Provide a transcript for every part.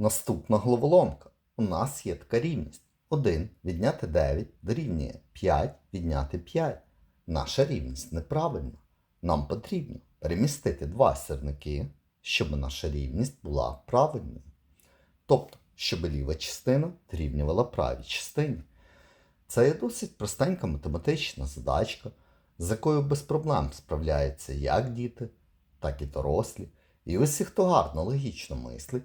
Наступна головоломка. У нас є така рівність. 1 відняти 9 дорівнює 5 відняти 5. Наша рівність неправильна. Нам потрібно перемістити два сірники, щоб наша рівність була правильною. Тобто, щоб ліва частина дорівнювала правій частині. Це є досить простенька математична задачка, з якою без проблем справляються як діти, так і дорослі. І усі, хто гарно логічно мислить,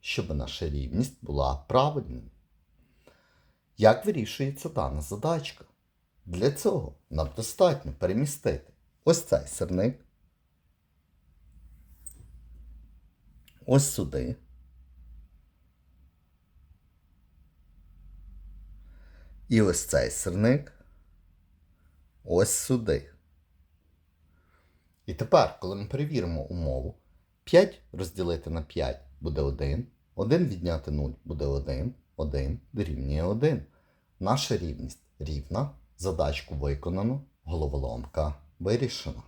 щоб наша рівність була правильною. Як вирішується дана задачка? Для цього нам достатньо перемістити ось цей сирник, ось сюди. І ось цей сирник ось сюди. І тепер, коли ми перевіримо умову, 5 розділити на 5 буде 1, 1 відняти 0 буде 1, 1 дорівнює 1. Наша рівність рівна, задачку виконано, головоломка вирішена.